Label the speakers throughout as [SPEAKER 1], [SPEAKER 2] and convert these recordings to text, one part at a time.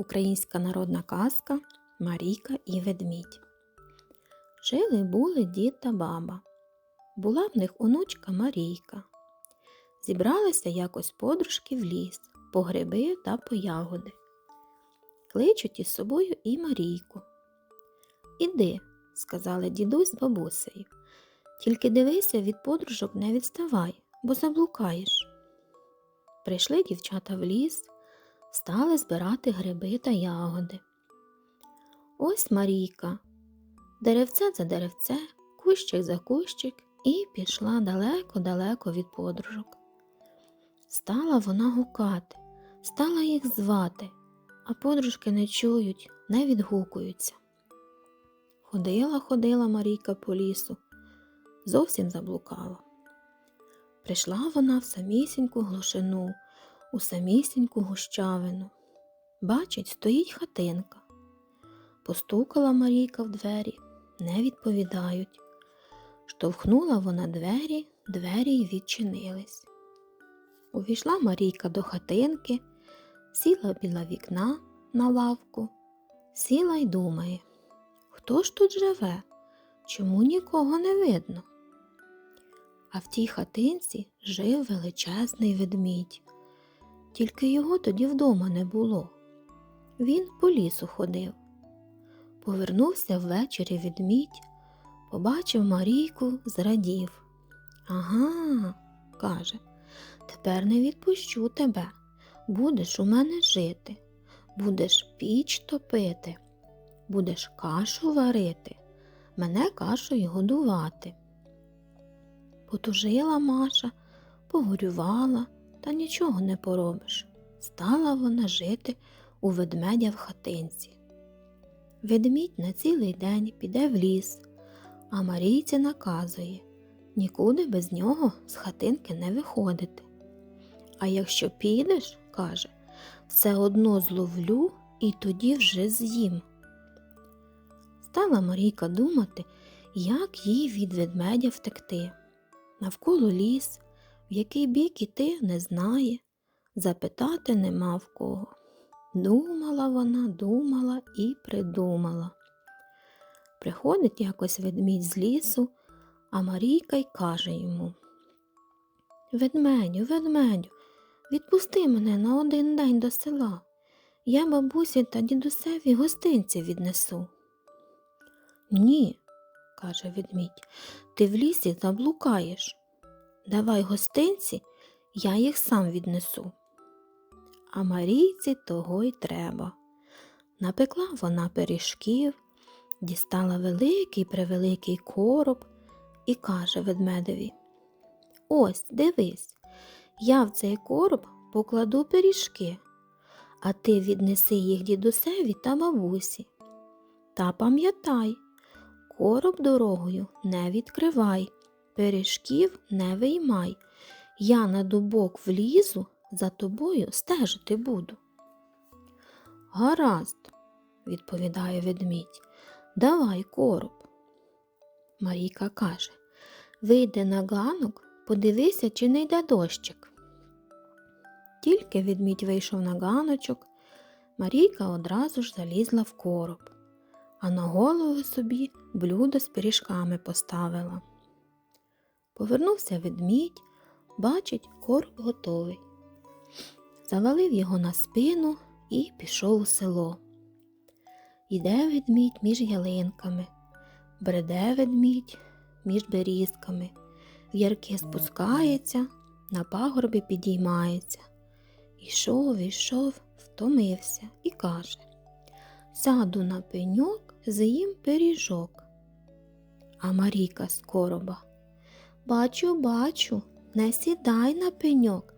[SPEAKER 1] Українська народна казка Марійка і ведмідь. Жили були дід та баба. Була в них онучка Марійка. Зібралися якось подружки в ліс по гриби та по ягоди. Кличуть із собою і Марійку. Іди, сказали дідусь з бабусею. Тільки дивися від подружок не відставай, бо заблукаєш. Прийшли дівчата в ліс, стали збирати гриби та ягоди. Ось Марійка, деревце за деревце, кущик за кущик, і пішла далеко-далеко від подружок. Стала вона гукати, стала їх звати, а подружки не чують, не відгукуються. Ходила, ходила Марійка по лісу, зовсім заблукала. Прийшла вона в самісіньку глушину, у самісіньку гущавину. Бачить, стоїть хатинка. Постукала Марійка в двері, не відповідають. Штовхнула вона двері, двері й відчинились. Увійшла Марійка до хатинки, сіла біля вікна на лавку, сіла й думає, хто ж тут живе, чому нікого не видно? А в тій хатинці жив величезний ведмідь. Тільки його тоді вдома не було. Він по лісу ходив. Повернувся ввечері ведмідь, побачив Марійку, зрадів. Ага, каже, тепер не відпущу тебе. Будеш у мене жити, будеш піч топити, будеш кашу варити, мене кашою годувати. Потужила Маша, погорювала, та нічого не поробиш. Стала вона жити у ведмедя в хатинці. Ведмідь на цілий день піде в ліс, а Марійці наказує нікуди без нього з хатинки не виходити. А якщо підеш, каже, все одно зловлю і тоді вже з'їм. Стала Марійка думати, як їй від ведмедя втекти. Навколо ліс, в який бік іти не знає, запитати нема в кого. Думала вона, думала і придумала. Приходить якось ведмідь з лісу, а Марійка й каже йому Ведмедю, ведмедю, відпусти мене на один день до села. Я бабусі та дідусеві гостинці віднесу. Ні, каже ведмідь, ти в лісі заблукаєш. Давай гостинці, я їх сам віднесу. А Марійці того й треба. Напекла вона пиріжків, дістала великий превеликий короб і каже ведмедеві Ось, дивись, я в цей короб покладу пиріжки, а ти віднеси їх дідусеві та бабусі. Та пам'ятай, короб дорогою не відкривай, пиріжків не виймай. Я на дубок влізу, за тобою стежити буду. Гаразд, відповідає ведмідь, давай короб. Марійка каже Вийди на ганок, подивися, чи не йде дощик. Тільки ведмідь вийшов на ганочок, Марійка одразу ж залізла в короб, а на голову собі блюдо з пиріжками поставила. Повернувся ведмідь, бачить, короб готовий. Завалив його на спину і пішов у село. Іде ведмідь між ялинками, бреде ведмідь між берізками, в ярки спускається, на пагорбі підіймається. Ішов, ішов, втомився і каже Сяду на пеньок, з'їм пиріжок. А Марійка з короба Бачу, бачу, не сідай на пеньок,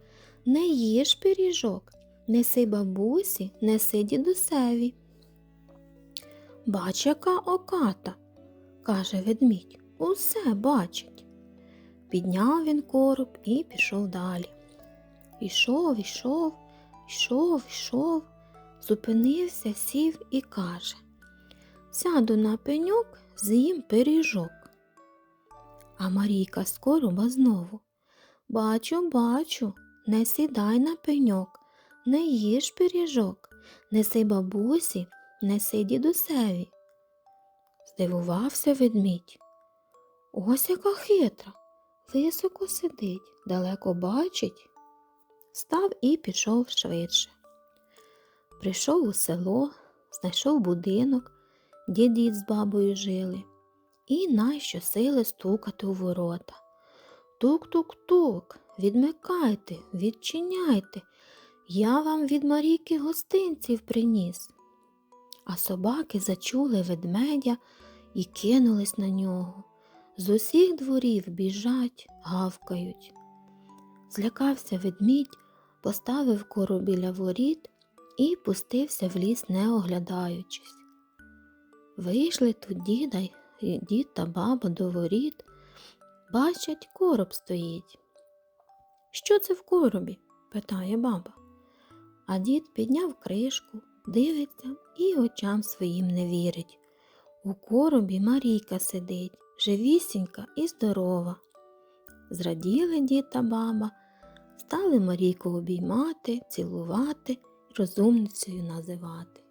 [SPEAKER 1] не їж пиріжок, неси бабусі, неси дідусеві. Бач, яка оката, каже ведмідь, усе бачить. Підняв він короб і пішов далі. Ішов, ішов, ішов, ішов, зупинився, сів і каже Сяду на пеньок, з'їм пиріжок. А Марійка з короба знову Бачу, бачу, не сідай на пеньок, не їж пиріжок, Неси бабусі, неси дідусеві. Здивувався ведмідь. Ось яка хитра, високо сидить, далеко бачить. Став і пішов швидше. Прийшов у село, знайшов будинок, де дід з бабою жили, і найщосили стукати у ворота. Тук-тук-тук, відмикайте, відчиняйте, я вам від Марійки гостинців приніс. А собаки зачули ведмедя і кинулись на нього. З усіх дворів біжать, гавкають. Злякався ведмідь, поставив кору біля воріт і пустився в ліс, не оглядаючись. Вийшли тут діда й дід та баба до воріт, бачать, короб стоїть. Що це в коробі? питає баба. А дід підняв кришку, дивиться і очам своїм не вірить. У коробі Марійка сидить, живісінька і здорова. Зраділи дід та баба, стали Марійку обіймати, цілувати, розумницею називати.